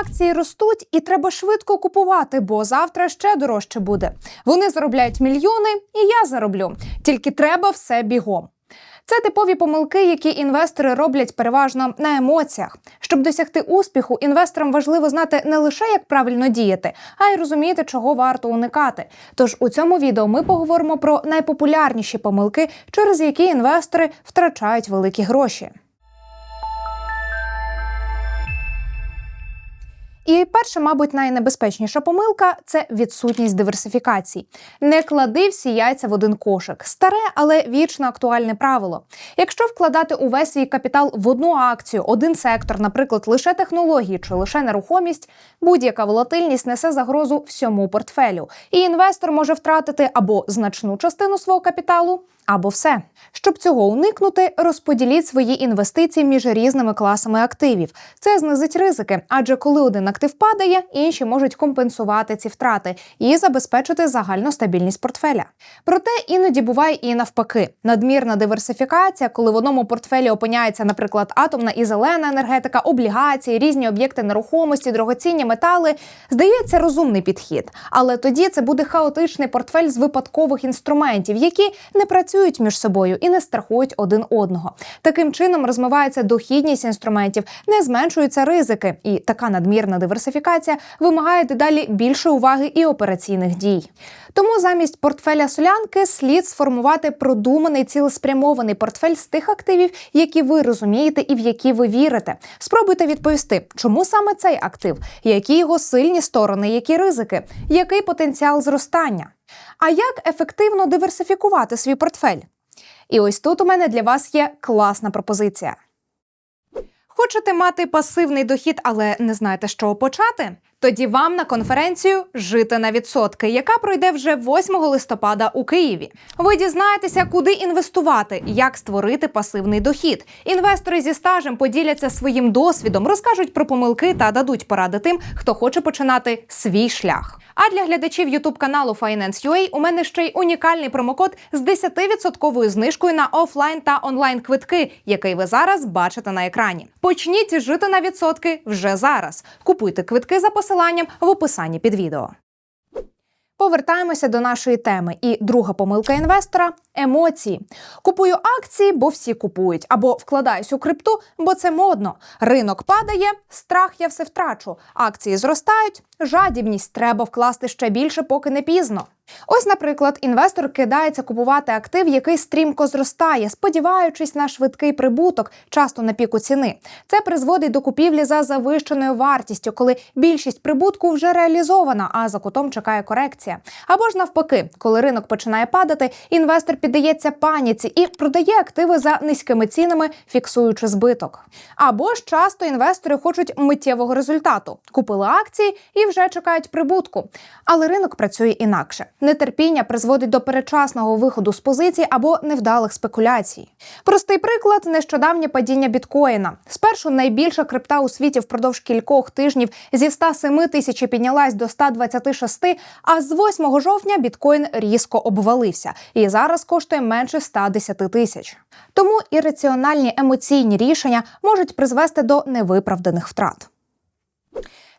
Акції ростуть і треба швидко купувати, бо завтра ще дорожче буде. Вони заробляють мільйони, і я зароблю. Тільки треба все бігом. Це типові помилки, які інвестори роблять переважно на емоціях. Щоб досягти успіху, інвесторам важливо знати не лише як правильно діяти, а й розуміти, чого варто уникати. Тож у цьому відео ми поговоримо про найпопулярніші помилки, через які інвестори втрачають великі гроші. І перша, мабуть, найнебезпечніша помилка це відсутність диверсифікації. Не клади всі яйця в один кошик. Старе, але вічно актуальне правило. Якщо вкладати увесь свій капітал в одну акцію, один сектор, наприклад, лише технології чи лише нерухомість, будь-яка волатильність несе загрозу всьому портфелю, і інвестор може втратити або значну частину свого капіталу. Або все, щоб цього уникнути, розподіліть свої інвестиції між різними класами активів. Це знизить ризики, адже коли один актив падає, інші можуть компенсувати ці втрати і забезпечити загальну стабільність портфеля. Проте іноді буває і навпаки, надмірна диверсифікація, коли в одному портфелі опиняється, наприклад, атомна і зелена енергетика, облігації, різні об'єкти нерухомості, дорогоцінні метали, здається розумний підхід. Але тоді це буде хаотичний портфель з випадкових інструментів, які не працюють між собою і не страхують один одного. Таким чином розмивається дохідність інструментів, не зменшуються ризики, і така надмірна диверсифікація вимагає дедалі більше уваги і операційних дій. Тому замість портфеля солянки слід сформувати продуманий цілеспрямований портфель з тих активів, які ви розумієте і в які ви вірите. Спробуйте відповісти, чому саме цей актив, які його сильні сторони, які ризики, який потенціал зростання. А як ефективно диверсифікувати свій портфель? І ось тут у мене для вас є класна пропозиція. Хочете мати пасивний дохід, але не знаєте, з чого почати? Тоді вам на конференцію Жити на відсотки, яка пройде вже 8 листопада у Києві. Ви дізнаєтеся, куди інвестувати, як створити пасивний дохід. Інвестори зі стажем поділяться своїм досвідом, розкажуть про помилки та дадуть поради тим, хто хоче починати свій шлях. А для глядачів Ютуб каналу Finance.ua у мене ще й унікальний промокод з 10% знижкою на офлайн та онлайн квитки, який ви зараз бачите на екрані. Почніть жити на відсотки вже зараз. Купуйте квитки за посиланням в описанні під відео. Повертаємося до нашої теми. І друга помилка інвестора емоції. Купую акції, бо всі купують, або вкладаюсь у крипту, бо це модно. Ринок падає, страх я все втрачу. Акції зростають, жадібність треба вкласти ще більше, поки не пізно. Ось, наприклад, інвестор кидається купувати актив, який стрімко зростає, сподіваючись на швидкий прибуток, часто на піку ціни. Це призводить до купівлі за завищеною вартістю, коли більшість прибутку вже реалізована, а за кутом чекає корекція. Або ж навпаки, коли ринок починає падати, інвестор піддається паніці і продає активи за низькими цінами, фіксуючи збиток. Або ж часто інвестори хочуть миттєвого результату, купили акції і вже чекають прибутку. Але ринок працює інакше. Нетерпіння призводить до передчасного виходу з позиції або невдалих спекуляцій. Простий приклад нещодавнє падіння біткоїна. Спершу найбільша крипта у світі впродовж кількох тижнів зі 107 тисяч піднялась до 126, а з 8 жовтня біткоін різко обвалився і зараз коштує менше 110 тисяч. Тому ірраціональні емоційні рішення можуть призвести до невиправданих втрат.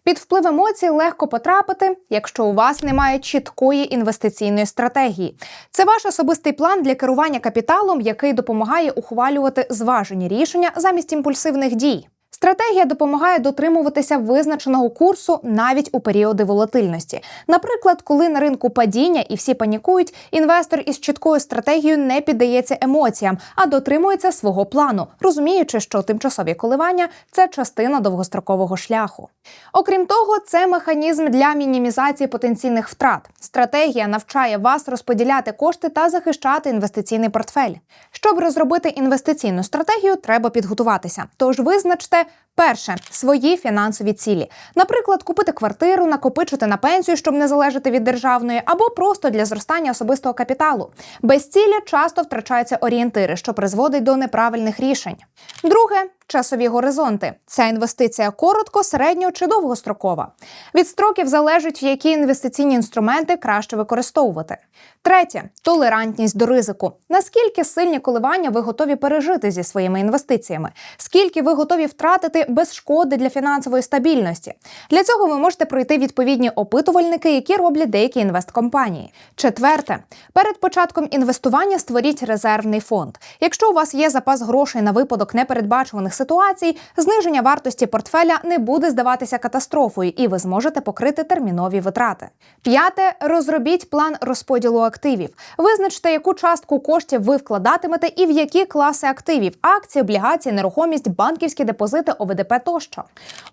Під вплив емоцій легко потрапити, якщо у вас немає чіткої інвестиційної стратегії. Це ваш особистий план для керування капіталом, який допомагає ухвалювати зважені рішення замість імпульсивних дій. Стратегія допомагає дотримуватися визначеного курсу навіть у періоди волатильності. Наприклад, коли на ринку падіння і всі панікують, інвестор із чіткою стратегією не піддається емоціям, а дотримується свого плану, розуміючи, що тимчасові коливання це частина довгострокового шляху. Окрім того, це механізм для мінімізації потенційних втрат. Стратегія навчає вас розподіляти кошти та захищати інвестиційний портфель. Щоб розробити інвестиційну стратегію, треба підготуватися. Тож визначте. Перше свої фінансові цілі, наприклад, купити квартиру, накопичити на пенсію, щоб не залежати від державної, або просто для зростання особистого капіталу. Без цілі часто втрачаються орієнтири, що призводить до неправильних рішень. Друге часові горизонти. Ця інвестиція коротко, середньо чи довгострокова. Від строків залежить, які інвестиційні інструменти краще використовувати. Третє толерантність до ризику. Наскільки сильні коливання ви готові пережити зі своїми інвестиціями? Скільки ви готові втратити без шкоди для фінансової стабільності? Для цього ви можете пройти відповідні опитувальники, які роблять деякі інвесткомпанії. Четверте, перед початком інвестування створіть резервний фонд. Якщо у вас є запас грошей на випадок непередбачуваних ситуацій, зниження вартості портфеля не буде здаватися катастрофою, і ви зможете покрити термінові витрати. П'яте розробіть план розподілу активів. Визначте, яку частку коштів ви вкладатимете і в які класи активів акції, облігації, нерухомість, банківські депозити, ОВДП тощо.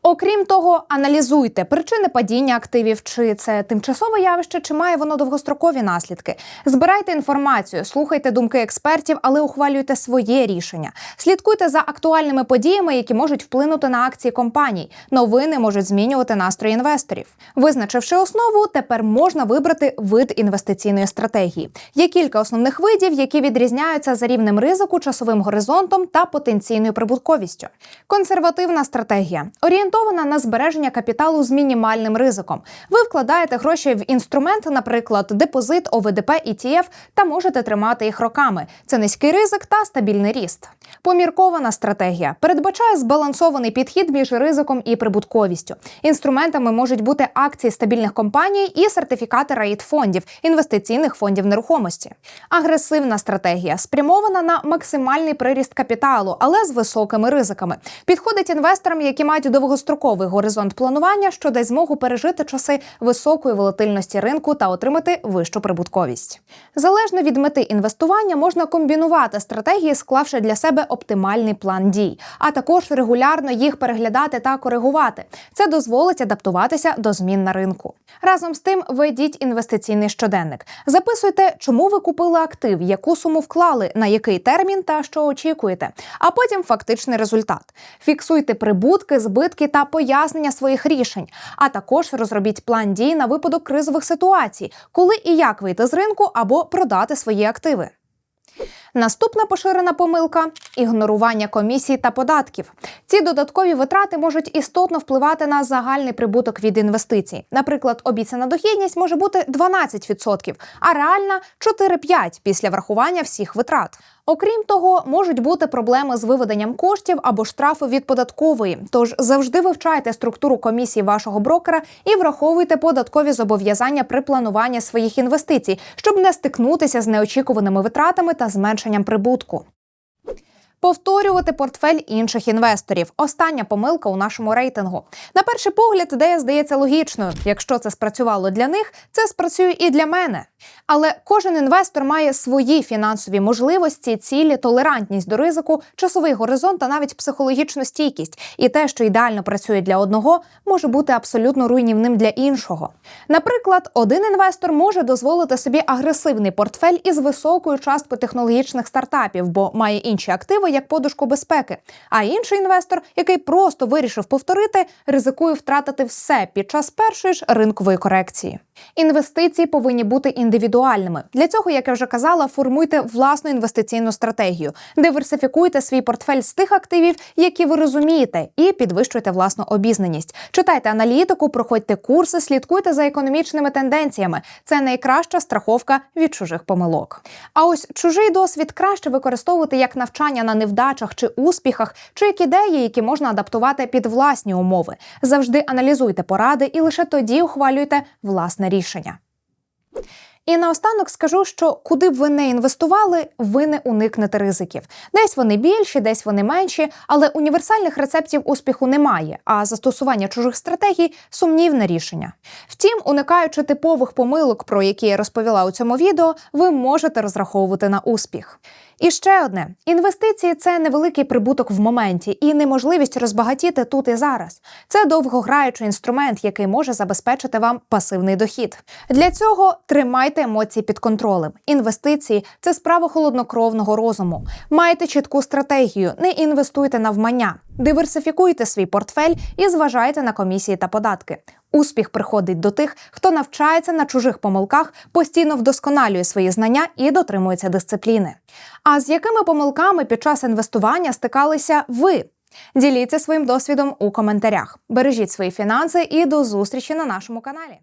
Окрім того, аналізуйте причини падіння активів, чи це тимчасове явище, чи має воно довгострокові наслідки. Збирайте інформацію, слухайте думки експертів, але ухвалюйте своє рішення. Слідкуйте за актуальними подіями, які можуть вплинути на акції компаній. Новини можуть змінювати настрої інвесторів. Визначивши основу, тепер можна вибрати вид інвестиційної стратегії. Є кілька основних видів, які відрізняються за рівнем ризику, часовим горизонтом та потенційною прибутковістю. Консервативна стратегія орієнтована на збереження капіталу з мінімальним ризиком. Ви вкладаєте гроші в інструмент, наприклад, депозит, ОВДП, ETF, та можете тримати їх роками. Це низький ризик та стабільний ріст. Поміркована стратегія передбачає збалансований підхід між ризиком і прибутковістю. Інструментами можуть бути акції стабільних компаній і сертифікати рейд фондів, інвестиційних фондів нерухомості. Агресивна стратегія спрямована на максимальний приріст капіталу, але з високими ризиками. Підходить інвесторам, які мають довгостроковий горизонт планування, що дасть змогу пережити часи високої волатильності ринку та отримати вищу прибутковість. Залежно від мети інвестування можна комбінувати стратегії, склавши для себе оптимальний план дій, а також регулярно їх переглядати та коригувати. Це дозволить адаптуватися до змін на ринку. Разом з тим, ведіть інвестиційний щоденник. Записуйте, чому ви купили актив, яку суму вклали, на який термін та що очікуєте, а потім фактичний результат. Фіксуйте прибутки, збитки та пояснення своїх рішень, а також розробіть план дій на випадок кризових ситуацій, коли і як вийти з ринку або продати свої активи. Наступна поширена помилка ігнорування комісій та податків. Ці додаткові витрати можуть істотно впливати на загальний прибуток від інвестицій. Наприклад, обіцяна дохідність може бути 12%, а реальна 4-5% після врахування всіх витрат. Окрім того, можуть бути проблеми з виведенням коштів або штрафи від податкової. Тож завжди вивчайте структуру комісії вашого брокера і враховуйте податкові зобов'язання при плануванні своїх інвестицій, щоб не стикнутися з неочікуваними витратами та зменшенням прибутку. Повторювати портфель інших інвесторів. Остання помилка у нашому рейтингу. На перший погляд, ідея здається логічною. Якщо це спрацювало для них, це спрацює і для мене. Але кожен інвестор має свої фінансові можливості, цілі, толерантність до ризику, часовий горизонт та навіть психологічну стійкість. І те, що ідеально працює для одного, може бути абсолютно руйнівним для іншого. Наприклад, один інвестор може дозволити собі агресивний портфель із високою часткою технологічних стартапів, бо має інші активи як подушку безпеки. А інший інвестор, який просто вирішив повторити, ризикує втратити все під час першої ж ринкової корекції. Інвестиції повинні бути індивідуальними. Для цього, як я вже казала, формуйте власну інвестиційну стратегію, диверсифікуйте свій портфель з тих активів, які ви розумієте, і підвищуйте власну обізнаність. Читайте аналітику, проходьте курси, слідкуйте за економічними тенденціями. Це найкраща страховка від чужих помилок. А ось чужий досвід краще використовувати як навчання на невдачах чи успіхах, чи як ідеї, які можна адаптувати під власні умови. Завжди аналізуйте поради і лише тоді ухвалюйте власне рішення. І наостанок скажу, що куди б ви не інвестували, ви не уникнете ризиків. Десь вони більші, десь вони менші, але універсальних рецептів успіху немає. А застосування чужих стратегій сумнівне рішення. Втім, уникаючи типових помилок, про які я розповіла у цьому відео, ви можете розраховувати на успіх. І ще одне: інвестиції це невеликий прибуток в моменті і неможливість розбагатіти тут і зараз. Це довгограючий інструмент, який може забезпечити вам пасивний дохід. Для цього тримайте емоції під контролем. Інвестиції це справа холоднокровного розуму. Майте чітку стратегію, не інвестуйте навмання, диверсифікуйте свій портфель і зважайте на комісії та податки. Успіх приходить до тих, хто навчається на чужих помилках, постійно вдосконалює свої знання і дотримується дисципліни. А з якими помилками під час інвестування стикалися ви? Діліться своїм досвідом у коментарях. Бережіть свої фінанси і до зустрічі на нашому каналі.